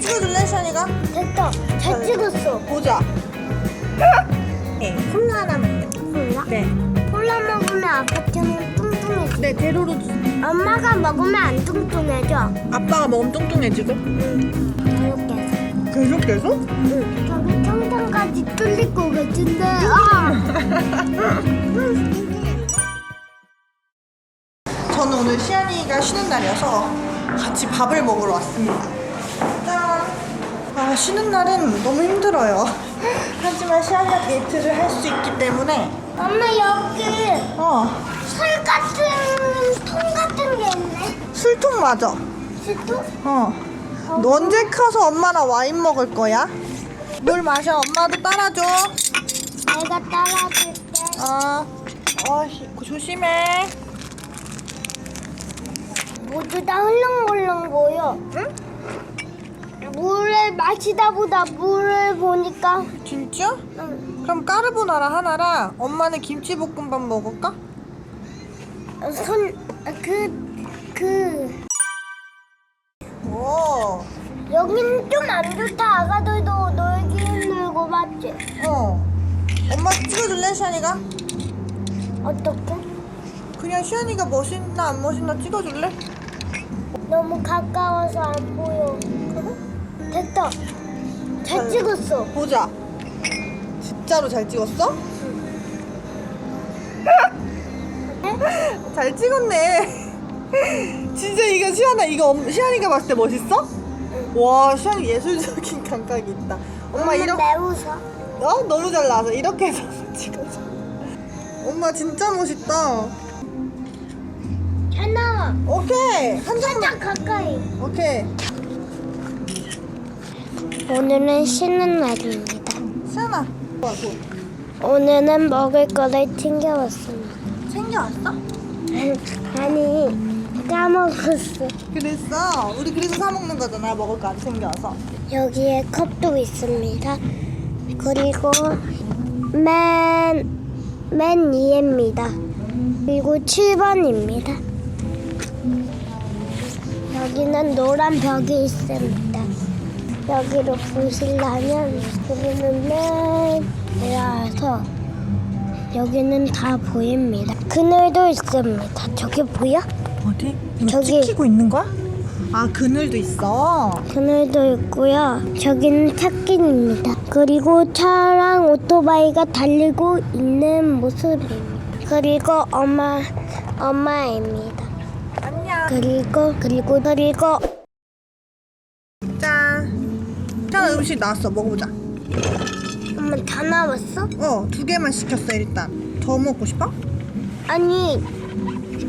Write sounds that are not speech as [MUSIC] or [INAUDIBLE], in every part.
찍어줄래, 시안이가? 됐다. 잘 찍었어. 보자. [LAUGHS] 네, 콜라 하나만요. 콜라? 네. 콜라 먹으면 아파트는 뚱뚱해져. 네, 대로로 주세요. 엄마가 먹으면 안 뚱뚱해져. 아빠가 먹으면 뚱뚱해지고. 응. 이렇게. 계속 계속? 응. 저기 청장까지 뚫릴 것 같은데. 아! [LAUGHS] 저는 오늘 시안이가 쉬는 날이어서 같이 밥을 먹으러 왔습니다. 쉬는 날은 너무 힘들어요. [LAUGHS] 하지만 시안이가 데이트를 할 수 있기 때문에, 엄마 여기 어, 술 같은 통 같은 게 있네. 술통 맞아. 술통? 어. 너 언제 커서 엄마랑 와인 먹을 거야? 물 마셔. 엄마도 따라줘. 내가 따라줄게. 어. 어, 조심해. 모두 다 흘렁물렁 보여. 응? 물을 마시다 보다 물을 보니까 진짜? 응. 그럼 까르보나라 하나랑 엄마는 김치볶음밥 먹을까? 손, 그, 그, 오. 여기는 좀안 좋다. 아가들도 놀긴 놀고 맞지? 어. 엄마 찍어줄래, 시안이가? 어떻게? 그냥 시안이가 멋있나 안 멋있나 찍어줄래? 너무 가까워서 안 보여. 됐다. 잘 잘- 찍었어. 보자. 진짜로 잘 찍었어? 잘 찍었네. 진짜 이거 시안아 이거 엄- 시안이가 봤을 때 멋있어? 와 시안이 예술적인 [LAUGHS] 감각이 있다. 엄마 이렇게 매우서. 어 너무 잘 나와서 이렇게 해서 [LAUGHS] 찍어줘. 엄마 진짜 멋있다. 잘 나와. 오케이 한 장만. 가까이. 오케이. 오늘은 쉬는 날입니다. 뭐. 오늘은 먹을 거를 챙겨왔습니다. 챙겨왔어? 아니 까먹었어. 그랬어. 우리 그래서 사 먹는 거잖아. 먹을 거 안 챙겨와서. 여기에 컵도 있습니다. 그리고 맨, 맨 2입니다. 그리고 7번입니다. 여기는 노란 벽이 있습니다. 여기로 보시려면 여기는 맨 내려와서 여기는 다 보입니다. 그늘도 있습니다. 저기 보여? 어디? 이거 저기. 찍히고 있는 거야? 아 그늘도 있어. 그늘도 있고요. 저기는 찾긴입니다. 그리고 차랑 오토바이가 달리고 있는 모습입니다. 그리고 엄마 엄마입니다. 안녕. 그리고 그리고 그리고 짠. 짠 음식 나왔어. 먹어보자. 엄마 다 나왔어? 어 두 개만 시켰어 일단. 더 먹고 싶어? 아니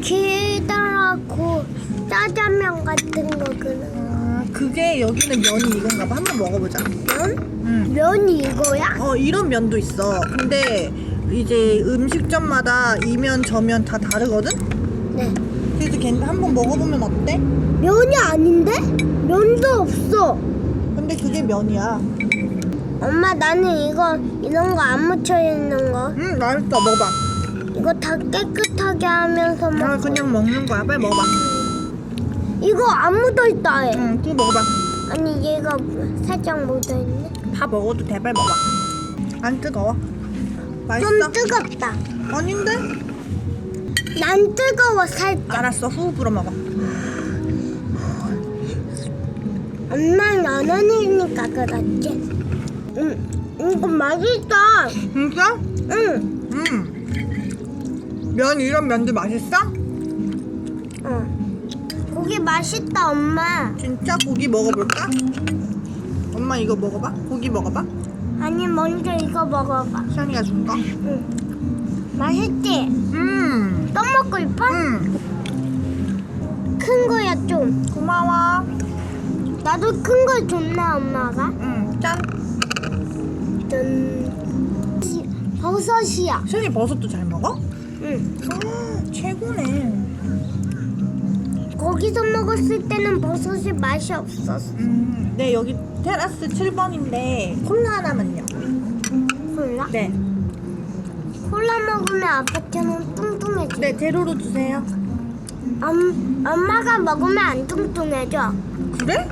길다랗고 짜장면 같은 거 그런 아 그게 여기는 면이 이건가 봐. 한번 먹어보자. 면? 응. 면이 이거야? 어 이런 면도 있어. 근데 이제 음식점마다 이면 저면 다 다르거든. 네. 그래서 걔 한번 먹어보면 어때? 면이 아닌데? 면도 없어. 근데 그게 면이야. 엄마 나는 이거 이런 거 안 묻혀 있는 거응 맛있어. 먹어봐. 이거 다 깨끗하게 하면서 먹어. 아 그냥 먹는 거야. 빨리 먹어봐. 이거 안 묻어 있다 해. 응 그거 먹어봐. 아니 얘가 살짝 묻어 있네. 다 먹어도 돼. 빨리 먹어봐. 안 뜨거워. 맛있어? 좀 뜨겁다. 아닌데? 난 뜨거워 살짝. 알았어. 후 불어 먹어. 엄마 라면이니까 그렇지. 응, 이거 맛있다. 진짜? 응, 음. 면 이런 면도 맛있어? 응. 고기 맛있다 엄마. 진짜 고기 먹어볼까? 엄마 이거 먹어봐. 고기 먹어봐. 아니 먼저 이거 먹어봐. 시안이가 준 거. 응. 맛있지? 음. 또 먹고 싶어? 음. 큰 거야 좀. 나도 큰거 줬네 엄마가. 음. 짠. 짠. 시- 버섯이야. 시안이 버섯도 잘 먹어? 응. 아, 최고네. 거기서 먹었을 때는 버섯이 맛이 없었어. 음. 네 여기 테라스 7번인데 콜라 하나만요. 콜라? 네. 콜라 먹으면 아빠처럼 뚱뚱해져. 네 대로로 주세요. 엄, 엄마가 먹으면 안 뚱뚱해져. 그래?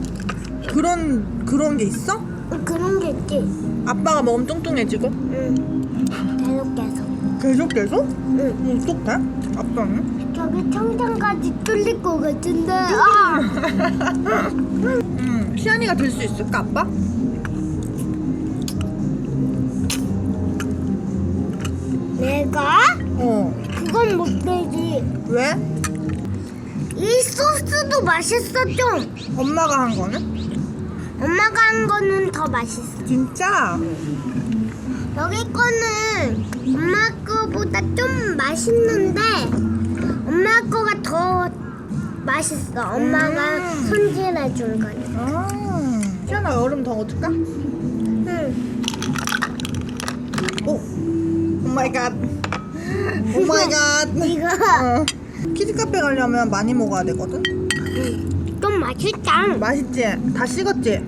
그런 그런 게 있어? 그런 게 있지. 아빠가 먹으면 뚱뚱해지고? 응. 계속 계속. 계속 계속? 응. 어떡해? 아빠는? 저기 청장까지 뚫릴 것 같은데. 아! [LAUGHS] 음, 시안이가 될수 있을까 아빠? 내가? 어. 그건 못 되지. 왜? 이 소스도 맛있어 좀. 엄마가 한 거는? 엄마가 한 거는 더 맛있어. 진짜? 여기 거는 엄마 거보다 좀 맛있는데 엄마 거가 더 맛있어. 엄마가 음. 손질해 준 거니까. 아. 시안아 얼음 더 넣어줄까? 응. 오. 오 마이 갓. 오 마이 갓. 이거 어. 키즈 카페 가려면 많이 먹어야 되거든? 좀 맛있다. 맛있지? 다 식었지?